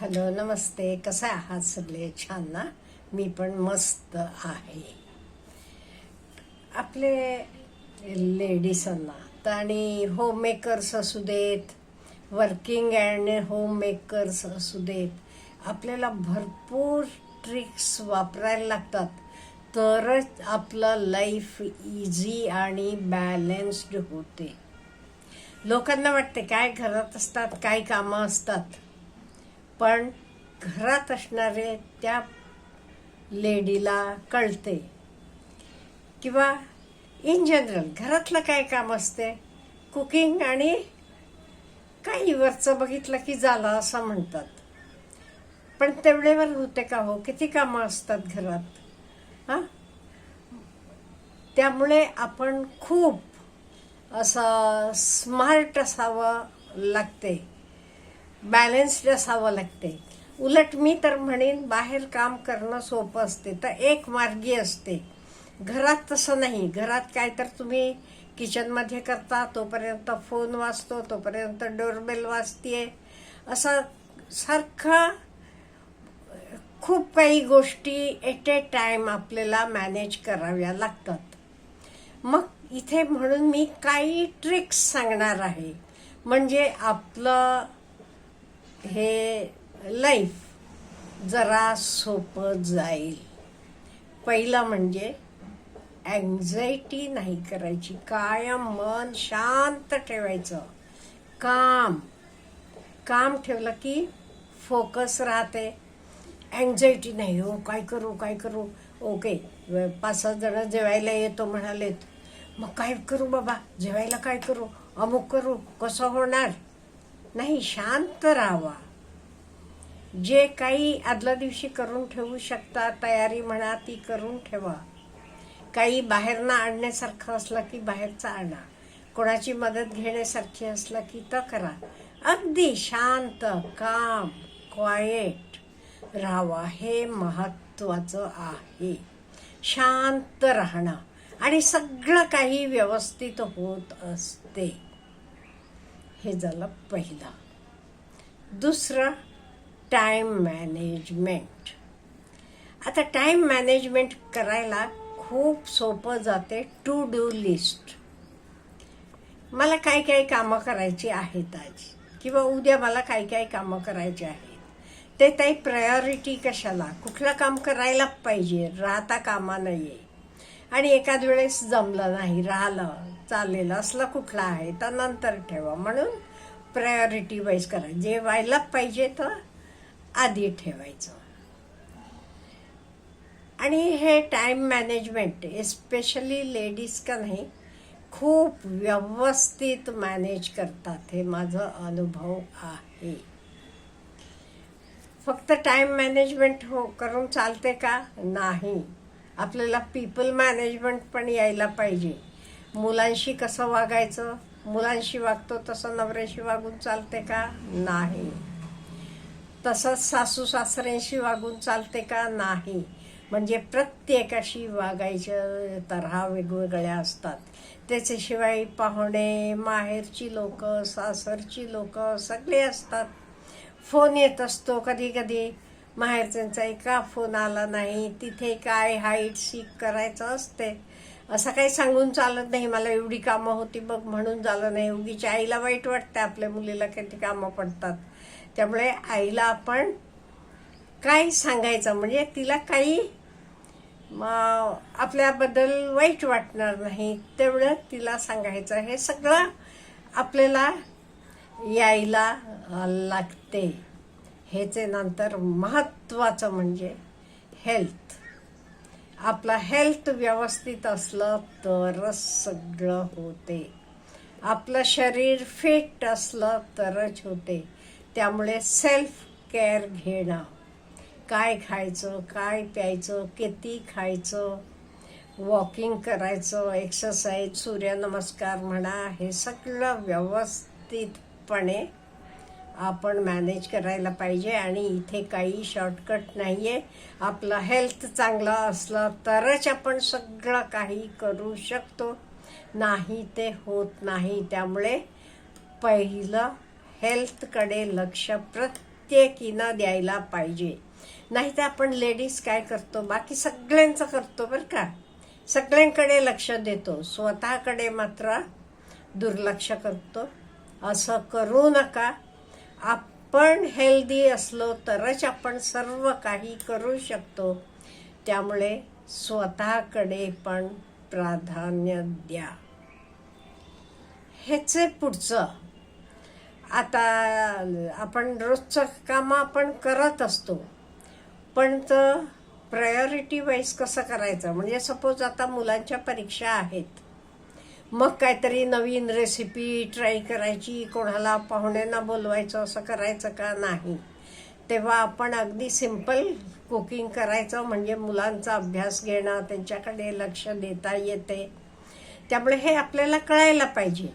Hello नमस्ते. कसे आहात सगळे? छान ना? मी पण मस्त आहे. आपले लेडीजांना तर आणि होममेकर्स असू देत वर्किंग अँड होममेकर्स असू देत आपल्याला भरपूर ट्रिक्स वापरायला लागतात. तरच आपलं लाईफ इझी आणि बॅलेन्स्ड होते. लोकांना वाटते काय घरात असतात काय कामं असतात? पण घरात असणारे त्या लेडीला कळते. किंवा इन जनरल घरातलं काय काम असते? कुकिंग आणि काही वरचं बघितलं की झालं असं म्हणतात. पण तेवढेवर होते का हो? किती कामं असतात घरात? हां? त्यामुळे आपण खूप असं स्मार्ट असावं लागते. बॅलन्स्ड असावं लागते. उलट मी तर म्हणेन बाहेर काम करणं सोपं असते तर एक मार्गी असते. घरात तसं नाही. घरात काय तर तुम्ही किचनमध्ये करता तोपर्यंत फोन वाजतो तोपर्यंत डोरबेल वाजतीये. असं सारखं खूप काही गोष्टी एट ए टाईम आपल्याला मॅनेज कराव्या लागतात. मग इथे म्हणून मी काही ट्रिक्स सांगणार आहे. म्हणजे आपलं हे लाईफ जरा सोपं जाईल. पहिलं म्हणजे अँझायटी नाही करायची. कायम मन शांत ठेवायचं. काम. काम ठेवलं की फोकस राहते. अँझायटी नाही. हो काय करू काय करू? ओके पाच सहा जण जेवायला येतो म्हणालेत. मग काय करू बाबा? जेवायला काय करू? अमुक करू? कसं होणार? नाही शांत राहावा. जे काही आदल्या दिवशी करून ठेवू शकता तयारी म्हणा ती करून ठेवा. काही बाहेरनं आणण्यासारखं असलं की बाहेरचं आणा. कोणाची मदत घेण्यासारखी असलं की तर करा. अगदी शांत काम क्वायट राहावा. हे महत्वाचं आहे. शांत राहणं. आणि सगळं काही व्यवस्थित होत असते. हे झालं पहिलं. दुसरं टाईम मॅनेजमेंट आता टाईम मॅनेजमेंट करायला खूप सोपं जाते टू डू लिस्ट मला काय काय कामं करायची आहेत आज? किंवा उद्या मला काय काय कामं करायची आहेत? ते ताई प्रायोरिटी कशाला? कुठलं काम करायला पाहिजे? राहता कामा नये. आणि एखाद वेळेस जमलं नाही राहिलं चालेल असला कुठला आहे तर नंतर ठेवा. म्हणून प्रायोरिटी वाईज करा. जे व्हायला पाहिजे तर आधी ठेवायचं. आणि हे टाईम मॅनेजमेंट एस्पेशली लेडीज का नाही खूप व्यवस्थित मॅनेज करतात हे माझं अनुभव आहे. फक्त टाईम मॅनेजमेंट हो करून चालते का? नाही. आपल्याला पीपल मॅनेजमेंट पण यायला पाहिजे. मुलांशी कसं वागायचं? मुलांशी वागतो तसं नवऱ्याशी वागून चालते का? नाही. तसंच सासू सासऱ्यांशी वागून चालते का? नाही. म्हणजे प्रत्येकाशी वागायच्या तऱ्हा वेगवेगळ्या असतात. त्याच्याशिवाय पाहुणे माहेरची लोक सासरची लोक सगळे असतात. फोन येत असतो कधी कधी. माहेरच्यांचा एका फोन आला नाही तिथे काय हाईट सीक करायचं असते? असं काही सांगून चालत नाही मला एवढी कामं होती बघ म्हणून झालं नाही. उगीच्या आईला वाईट वाटतं आपल्या मुलीला किती कामं पडतात. त्यामुळे आईला आपण काय सांगायचं म्हणजे तिला काही आपल्याबद्दल वाईट वाटणार नाही तेवढं तिला सांगायचं. हे सगळं आपल्याला यायला लागते. ह्याचे नंतर महत्त्वाचं म्हणजे हेल्थ. आपला हेल्थ व्यवस्थित असलं तरच सगळं होते. आपलं शरीर फिट असलं तरच होते. त्यामुळे सेल्फ केअर घेणं. काय खायचं काय प्यायचं किती खायचं वॉकिंग करायचं एक्सरसाइज सूर्यनमस्कार म्हणा हे सगळं व्यवस्थितपणे आपण मॅनेज करायला पाहिजे आणि इथे काही शॉर्टकट नाही आहे आपलं हेल्थ चांगलं असला तरच आपण सगळं काही करू शकतो. नाही ते होत नाही. त्यामुळे पहिलं हेल्थकडे लक्ष प्रत्येकीनं द्यायला पाहिजे. नाही तर आपण लेडीज काय करतो? बाकी सगळ्यांचं करतो बरं का. सगळ्यांकडे लक्ष देतो. स्वतःकडे मात्र दुर्लक्ष करतो. असं करू नका. आपण हेल्दी असलो तरच आपण सर्व काही करू शकतो. त्यामुळे स्वतःकडे पण प्राधान्य द्या. ह्याचे पुढचं. आता आपण रोजचं कामं आपण करत असतो. पण तर प्रायोरिटी वाईज कसं करायचं? म्हणजे सपोज आता मुलांच्या परीक्षा आहेत. मग काहीतरी नवीन रेसिपी ट्राय करायची कोणाला पाहुण्यांना बोलवायचं असं करायचं का नाही? तेव्हा आपण अगदी सिंपल कुकिंग करायचं म्हणजे मुलांचा अभ्यास घेणं त्यांच्याकडे लक्ष देता येते. त्यामुळे हे आपल्याला कळायला पाहिजे.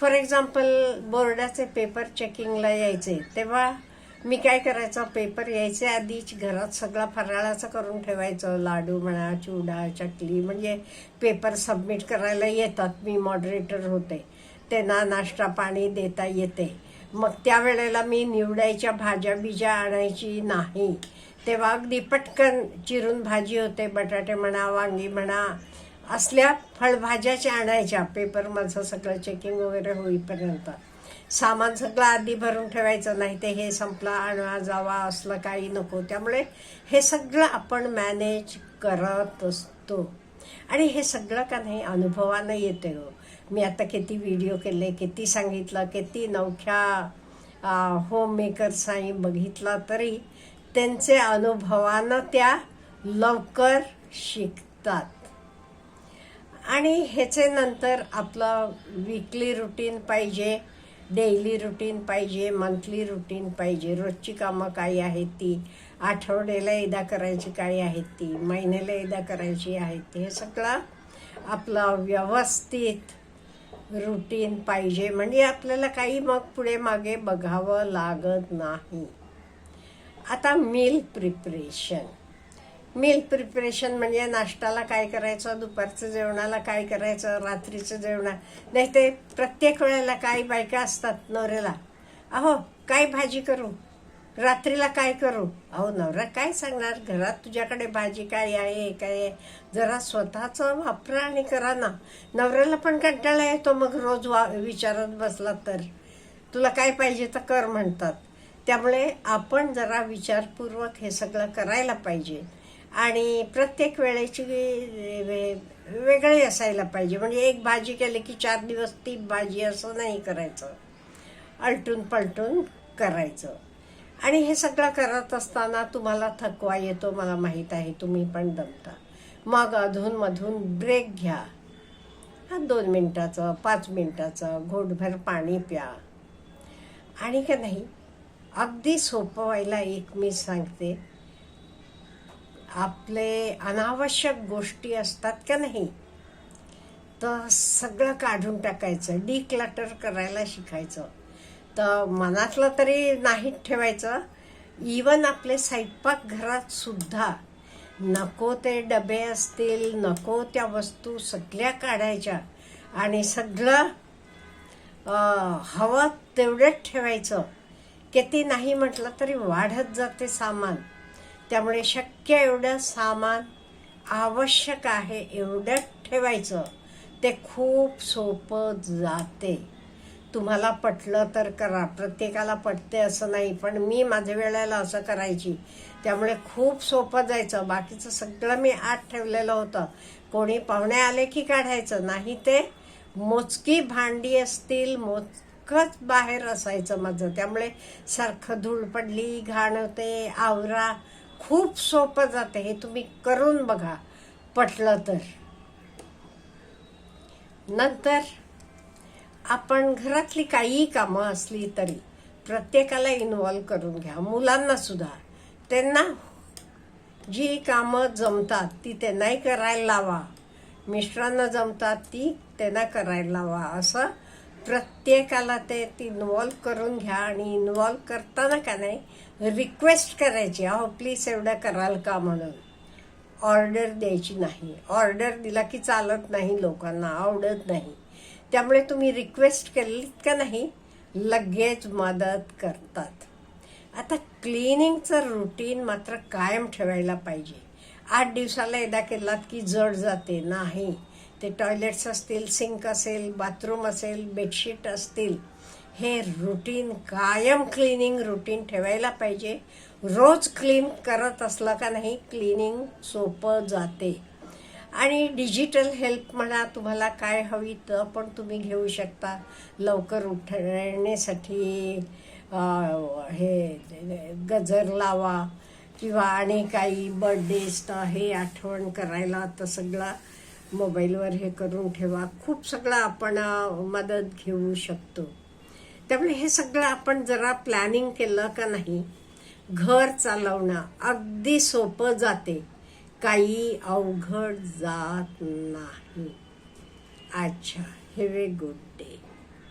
फॉर एक्झाम्पल बोर्डाचे पेपर चेकिंगला यायचे. तेव्हा मी काय करायचं पेपर यायचे आधीच घरात सगळं फराळाचं करून ठेवायचं. लाडू म्हणा चिवडा चकली म्हणजे पेपर सबमिट करायला येतात. मी मॉडरेटर होते. त्यांना नाश्ता पाणी देता येते. मग त्यावेळेला मी निवडायच्या भाज्या बिज्या आणायची नाही. तेव्हा अगदी पटकन चिरून भाजी होते. बटाटे म्हणा वांगी म्हणा असल्या फळभाज्याच्या आणायच्या. पेपर माझं सगळं चेकिंग वगैरे होईपर्यंत. सामान सगळं आधी भरून ठेवायचं नाही ते हे संपलं आणवा जावा असलं काही नको. त्यामुळे हे सगळं आपण मॅनेज करत असतो. आणि हे सगळं का नाही अनुभवानं येते हो. मी आता किती व्हिडिओ केले किती सांगितलं किती नवख्या होम मेकर्सही बघितलं तरी त्यांचे अनुभवानं त्या लवकर शिकतात. आणि ह्याचे नंतर आपलं विकली रुटीन पाहिजे. डेली रुटीन पाहिजे मंथली रुटीन पाहिजे. रोजची कामं काय आहेत ती आठवड्याला एकदा करायची काय आहेत ती महिन्याला एकदा करायची आहेत ती हे सगळं आपलं व्यवस्थित रुटीन पाहिजे. म्हणजे आपल्याला काही मग पुढे मागे बघावं लागत नाही. आता मील प्रिपरेशन मील प्रिपरेशन म्हणजे नाश्ताला काय करायचं दुपारचं जेवणाला काय करायचं रात्रीचं जेवणा. नाही ते प्रत्येक वेळेला काही बायका असतात नवऱ्याला. अहो काय भाजी करू? रात्रीला काय करू? अहो नवरा काय सांगणार? घरात तुझ्याकडे भाजी काय आहे काय आहे? जरा स्वतःचं वापरा आणि करा ना. नवऱ्याला पण कंटाळा येतो मग रोज वा विचारत बसला तर. तुला काय पाहिजे तर कर म्हणतात. त्यामुळे आपण जरा विचारपूर्वक हे सगळं करायला पाहिजे. आणि प्रत्येक वेळेची वे- वेगळी असायला पाहिजे. म्हणजे एक भाजी केली की चार दिवस ती भाजी असं नाही करायचं. आलटून पलटून करायचं. आणि हे सगळं करत असताना तुम्हाला थकवा येतो मला माहीत आहे तुम्ही पण दमता. मग अधूनमधून ब्रेक घ्या. हा दोन मिनटाचं पाच मिनटाचं घोटभर पाणी प्या. आणि का नाही अगदी सोपं व्हायला एक मी सांगते आपले अनावश्यक गोष्टी असतात का नाही? तर सगळं काढून टाकायचं डिक्लटर करायला शिकायचं. तर मनातलं तरी नाही ठेवायचं. इवन आपले स्वयंपाक घरात सुद्धा नको ते डबे असतील नको त्या वस्तू सगळ्या काढायच्या आणि सगळं हवं तेवढंच ठेवायचं. की ती नाही म्हटलं तरी वाढत जाते सामान. त्यामुळे शक्य एवढं सामान आवश्यक आहे एवढं ठेवायचं. ते खूप सोपं जाते. तुम्हाला पटलं तर करा. प्रत्येकाला पटते असं नाही पण मी माझ्या वेळेला असं करायची. त्यामुळे खूप सोपं जायचं. बाकीचं सगळं मी आत ठेवलेलं होतं. कोणी पाहुणे आले की काढायचं? नाही ते. मोजकी भांडी असतील मोजकंच बाहेर असायचं माझं. त्यामुळे सारखं धूळ पडली घाण होते आवरा खूप सोपं जाते हे तुम्ही करून बघा पटलं तर. नंतर आपण घरातली काहीही कामं असली तरी प्रत्येकाला इन्वॉल्व करून घ्या मुलांना सुद्धा. त्यांना जी कामं जमतात ती त्यांनाही करायला लावा. मिस्टरांना जमतात ती त्यांना करायला लावा असं प्रत्येकाला ते इन्व्हॉल्व करून घ्या आणि इन्व्हॉल्व करताना का नाही रिक्वेस्ट करायची. अहो प्लीज एवढं कराल का म्हणून. ऑर्डर द्यायची नाही. ऑर्डर दिला की चालत नाही लोकांना आवडत नाही. त्यामुळे तुम्ही रिक्वेस्ट केलीत का नाही लगेच मदत करतात. आता क्लिनिंगचं रुटीन मात्र कायम ठेवायला पाहिजे. आठ दिवसाला एकदा केलात की जड जाते नाही. ते टॉयलेट्स असतील सिंक असेल बाथरूम असेल बेडशीट असतील हे रुटीन कायम क्लिनिंग रुटीन ठेवायला पाहिजे. रोज क्लीन करत असलं का नाही क्लिनिंग सोपं जाते. आणि डिजिटल हेल्प म्हणा तुम्हाला काय हवी तर पण तुम्ही घेऊ शकता. लवकर उठण्यासाठी हे गजर लावा किंवा आणि काही बर्थडेज असतं हे आठवण करायला तर सगळं मोबाईलवर हे करून ठेवा. खूप सगळं आपण मदत घेऊ शकतो. त्यामुळे हे सगळं आपण जरा प्लॅनिंग केलं का नाही घर चालवणं अगदी सोपं जाते. काही अवघड जात नाही. अच्छा हॅव ए गुड डे